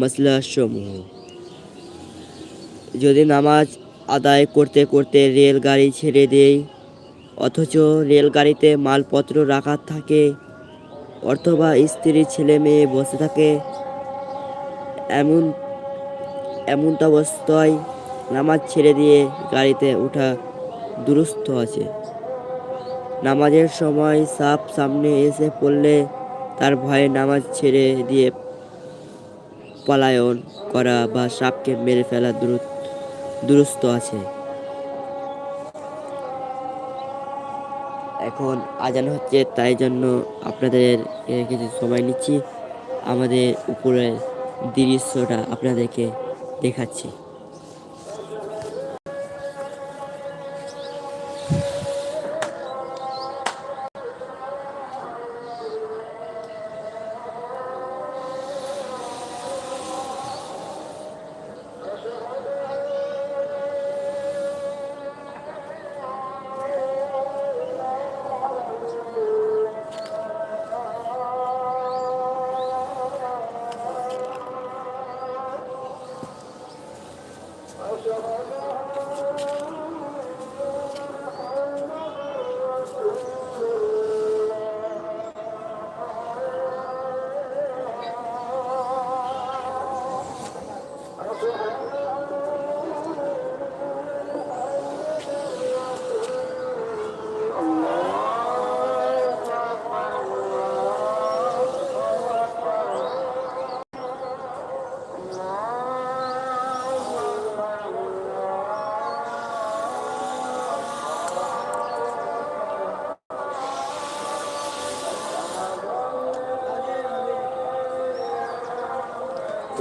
মশলাসমূহ যদি নামাজ আদায় করতে করতে রেলগাড়ি ছেড়ে দেই, অথচ রেলগাড়িতে মালপত্র রাখা থাকে, অথবা স্ত্রী ছেলে মেয়ে বসে থাকে, এমন এমনটা অবস্থায় নামাজ ছেড়ে দিয়ে গাড়িতে ওঠা দুরুস্থ আছে। নামাজের সময় সাপ সামনে এসে পড়লে তার ভয়ে নামাজ ছেড়ে দিয়ে পলায়ন করা বা সাপকে মেরে ফেলা দূর- দুরুস্থ আছে। এখন আজান হচ্ছে, তাই জন্য আপনাদের কিছু সময় নিচ্ছি। আমাদের উপরের দৃশ্যটা আপনাদেরকে দেখাচ্ছি।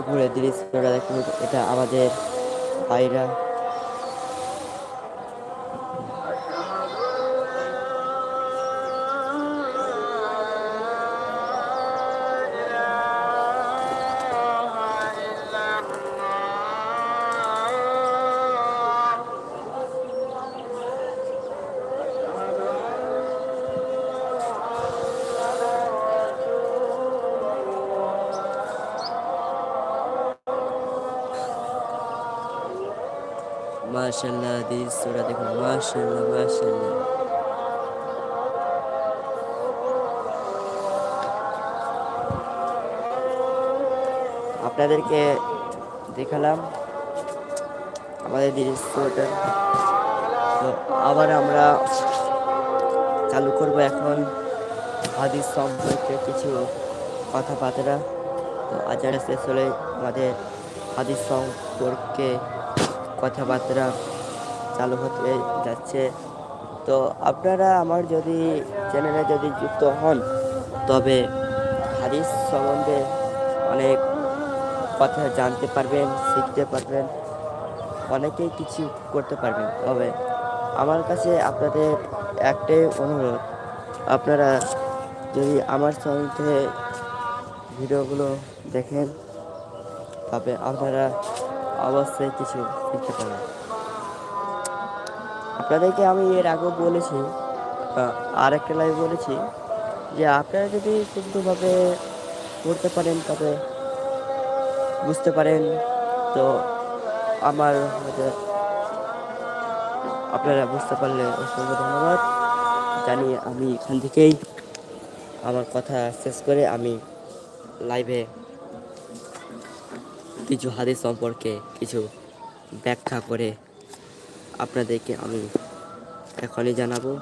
উপরের দৃশ্যটা এটা আমাদের ভাইরা মাশাল্লাহ দৃশ্যটা দেখুন মাশাল্লাহ মাশাল্লাহ আপনাদেরকে দেখালাম আমাদের দৃশ্যটা তো আবার আমরা চালু করব এখন হাদিস সম্পর্কে কিছু কথাবার্তা। তো আজান শেষ হলে আমাদের হাদিস সম্পর্কে কথাবার্তা চালু হতে যাচ্ছে। তো আপনারা আমার যদি চ্যানেলে যদি যুক্ত হন, তবে হাদিস সম্বন্ধে অনেক কথা জানতে পারবেন, শিখতে পারবেন, অনেকেই কিছু করতে পারবেন। তবে আমার কাছে আপনাদের একটাই অনুরোধ, আপনারা যদি আমার সঙ্গে ভিডিওগুলো দেখেন, তবে আপনারা অবশ্যই কিছু শিখতে পারবেন আপনাদেরকে আমি এর আগেও বলেছি আর একটা লাইভ বলেছি, যে আপনারা যদি শুদ্ধভাবে পড়তে পারেন, তবে বুঝতে পারেন, তো আমার আপনারা বুঝতে পারলে অসংখ্য ধন্যবাদ। জানি আমি এখান থেকেই আমার কথা শেষ করে আমি লাইভে কিছু হাদিস সম্পর্কে কিছু ব্যাখ্যা করে আপনাদেরকে আমি এখনই জানাব।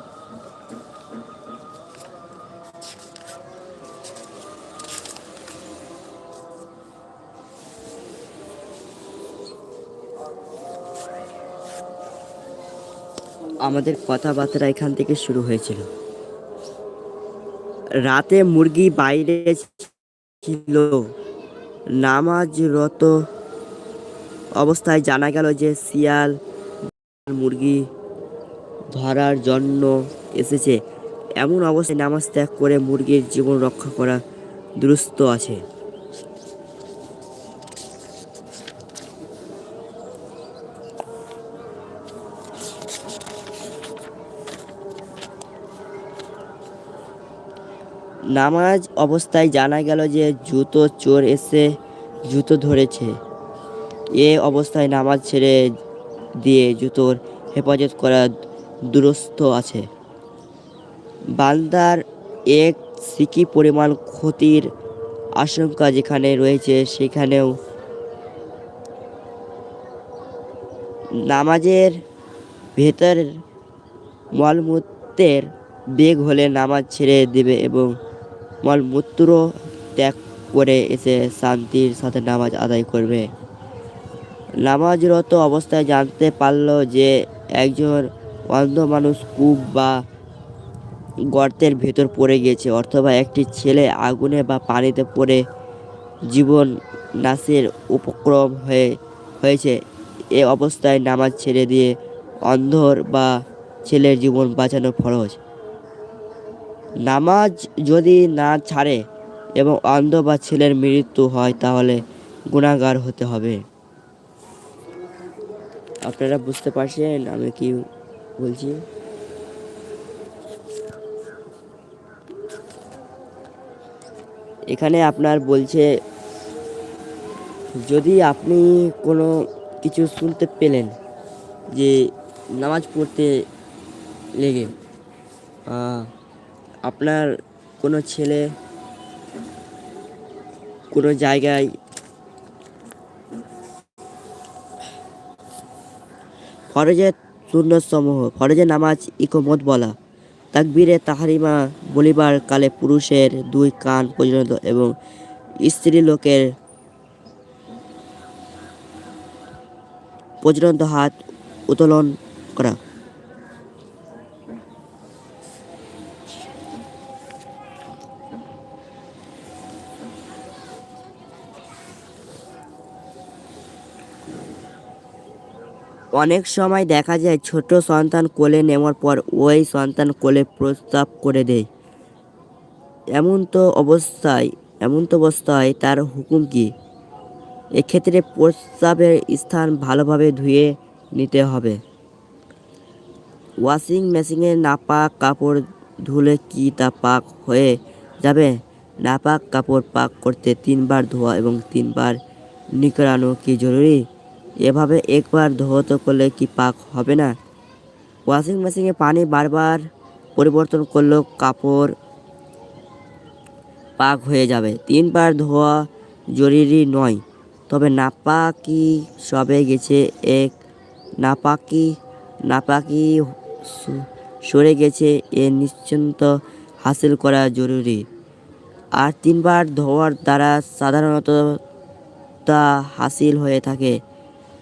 আমাদের কথাবার্তা এখান থেকে শুরু হয়েছিল। রাতে মুরগি বাইরে ছিল। নামাজরত অবস্থায় জানা গেল যে শিয়াল মুরগি ধরার জন্য এসেছে। এমন অবস্থায় নামাজ ত্যাগ করে মুরগির জীবন রক্ষা করা দুরুস্ত আছে। নামাজ অবস্থায় জানা গেল যে জুতো চোর এসে জুতো ধরেছে। এ অবস্থায় নামাজ ছেড়ে দিয়ে জুতোর হেফাজত করা দুরস্থ আছে। বান্দার এক সিকি পরিমাণ ক্ষতির আশঙ্কা যেখানে রয়েছে, সেখানেও নামাজের ভেতর মলমূত্রের বেগ হলে নামাজ ছেড়ে দেবে এবং মলমূত্র ত্যাগ করে এসে শান্তির সাথে নামাজ আদায় করবে। নামাজরত অবস্থায় জানতে পারল যে একজন অন্ধ মানুষ কূপ বা গর্তের ভেতর পড়ে গেছে অথবা একটি ছেলে আগুনে বা পানিতে পড়ে জীবন নাশের উপক্রম হয়ে হয়েছে। এ অবস্থায় নামাজ ছেড়ে দিয়ে অন্ধর বা ছেলের জীবন বাঁচানো ফরজ। নামাজ যদি না ছাড়ে এবং অন্ধ বা ছেলের মৃত্যু হয়, তাহলে গুণাগার হতে হবে। আপনারা বুঝতে পারছেন আমি কি বলছি? এখানে আপনার বলছে, যদি আপনি কোনো কিছু শুনতে পেলেন যে নামাজ পড়তে লেগে আপনার কোনো ছেলে কোনো জায়গায় ফরজের সুন্নতসমূহ ফরজের নামাজ ইকমত বলা, তাকবীরে তাহারিমা বলিবার কালে পুরুষের দুই কান পর্যন্ত এবং স্ত্রী লোকের পর্যন্ত হাত উত্তোলন করা। অনেক সময় দেখা যায় ছোট সন্তান কোলে নেওয়ার পর ওই সন্তান কোলে প্রস্তাব করে দেয়। এমন তো অবস্থায়, এমন তো অবস্থায় তার হুকুম কি? এক্ষেত্রে প্রস্তাবের স্থান ভালোভাবে ধুয়ে নিতে হবে। ওয়াশিং মেশিনে নাপাক কাপড় ধুলে কি তা পাক হয়ে যাবে? নাপাক কাপড় পাক করতে তিনবার ধোয়া এবং তিনবার নিকড়ানো কি জরুরি? এভাবে একবার ধৌত করলে কি পাক হবে না? ওয়াশিং মেশিনে পানি বারবার পরিবর্তন করলেও কাপড় পাক হয়ে যাবে। তিনবার ধোয়া জরুরি নয়, তবে নাপাকি সবে গেছে এক, নাপাকি নাপাকি সরে গেছে এ নিশ্চিন্ত হাসিল করা জরুরি। আর তিনবার ধোয়ার দ্বারা সাধারণত তা হাসিল হয়ে থাকে।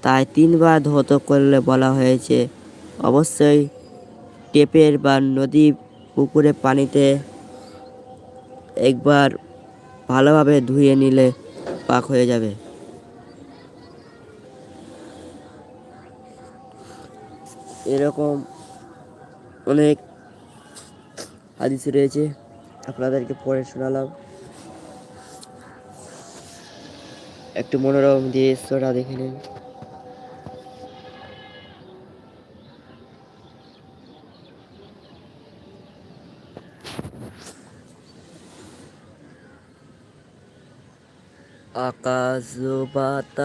তাই তিনবার ধৌত করলে বলা হয়েছে, অবশ্যই টেপের বা নদী পুকুরে পানিতে একবার ভালোভাবে ধুয়ে নিলে পাক হয়ে যাবে। এরকম অনেক হাদিস রয়েছে, আপনাদেরকে পড়ে শোনালাম। একটু মনোরম দৃশ্যটা দেখে নিন। Akazubatas.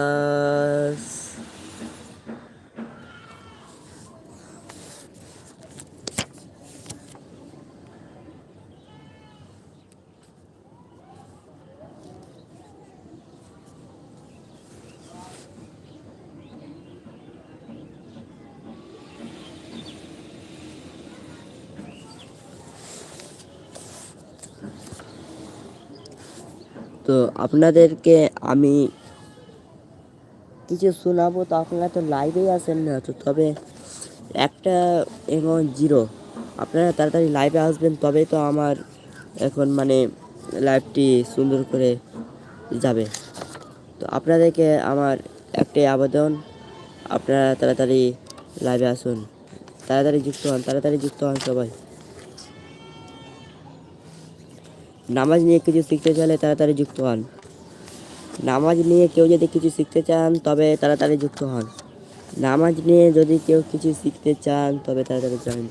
তো আপনাদেরকে আমি কিছু শোনাবো তো আপনারা তো লাইভেই আসেন না, তো তবে একটা এখন জিরো আপনারা তাড়াতাড়ি লাইভে আসবেন, তবেই তো আমার এখন মানে লাইভটি সুন্দর করে যাবে। তো আপনাদেরকে আমার একটাই আবেদন, আপনারা তাড়াতাড়ি লাইভে আসুন। তাড়াতাড়ি যুক্ত হন, তাড়াতাড়ি যুক্ত হন সবাই। নামাজ নিয়ে কিছু শিখতে চাইলে তাড়াতাড়ি যুক্ত হন। নামাজ নিয়ে কেউ যদি কিছু শিখতে চান, তবে তাড়াতাড়ি যুক্ত হন। নামাজ নিয়ে যদি কেউ কিছু শিখতে চান, তবে তাড়াতাড়ি জয়েন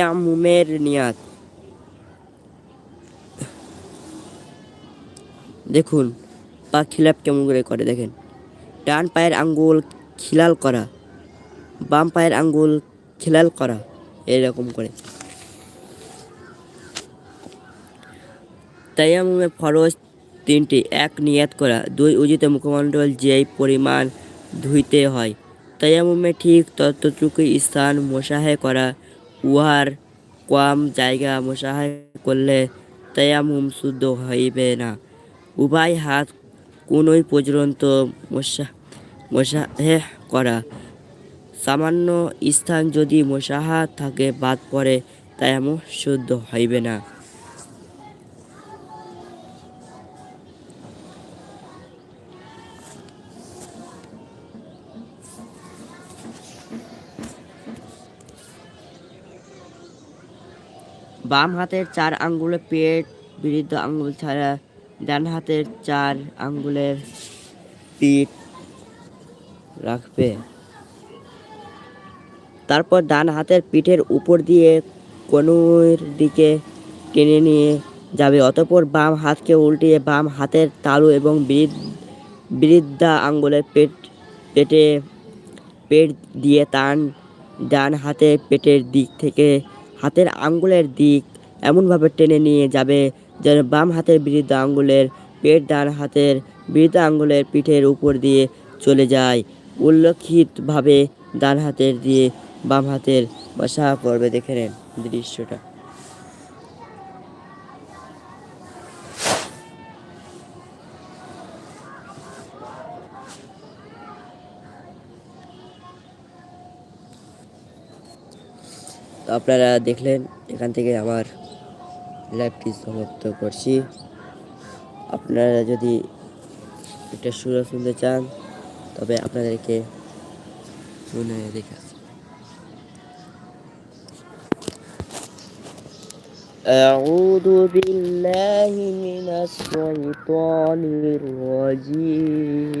আমের নিয়াত। দেখুন পা খিলাপ কেমন করে করে, দেখেন। ডান পায়ের আঙ্গুল খিলাল করা, বাম পায়ের আঙ্গুল খিলাল করা, এরকম করে। তাইয়ামুমে ফরজ তিনটি। এক, নিয়াত করা। দুই উজিত মুখমণ্ডল যেই পরিমাণ ধুইতে হয়। তাইয়ামুমে ঠিক ততটুকু স্থান মোশাহে করা। উহার কম জায়গা মোশাহে করলে তায়ামুম শুদ্ধ হইবে না। উভয় হাত কোনোই পর্যন্ত মোশা মোশাহে করা। সামান্য স্থান যদি মোশাহা থাকে, বাদ পড়ে, তাই তায়ামুম শুদ্ধ হইবে না। বাম হাতের চার আঙ্গুলের পেট, বিরুদ্ধ আঙ্গুল ছাড়া ডান হাতের চার আঙ্গুলের পিঠ রাখবে। তারপর ডান হাতের পিঠের উপর দিয়ে কনুর দিকে টেনে নিয়ে যাবে, অতঃপর বাম হাতকে উল্টিয়ে বাম হাতের তালু এবং বৃদ্ধ বৃদ্ধা আঙ্গুলের পেট, পেটে, পেট দিয়ে টান, ডান হাতের পেটের দিক থেকে হাতের আঙ্গুলের দিক এমনভাবে টেনে নিয়ে যাবে যেন বাম হাতের বৃদ্ধ আঙ্গুলের পেট ডান হাতের বৃদ্ধ আঙ্গুলের পিঠের উপর দিয়ে চলে যায়। উল্লেখিতভাবে ডান হাতের দিয়ে বাম হাতের বসা করবে। দেখে নেন দৃশ্যটা। তো আপনারা দেখলেন এখান থেকে আমার লাইভটি সমাপ্ত করছি আপনারা যদি একটা সুর শুনতে চান তবে আপনাদেরকে শুনে দেখে আসি। أعوذ بالله من الشيطان الرجيم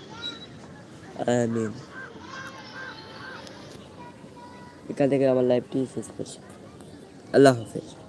আমিন। এখান থেকে আমার লাইফটি শেষ করছি। আল্লাহ হাফেজ।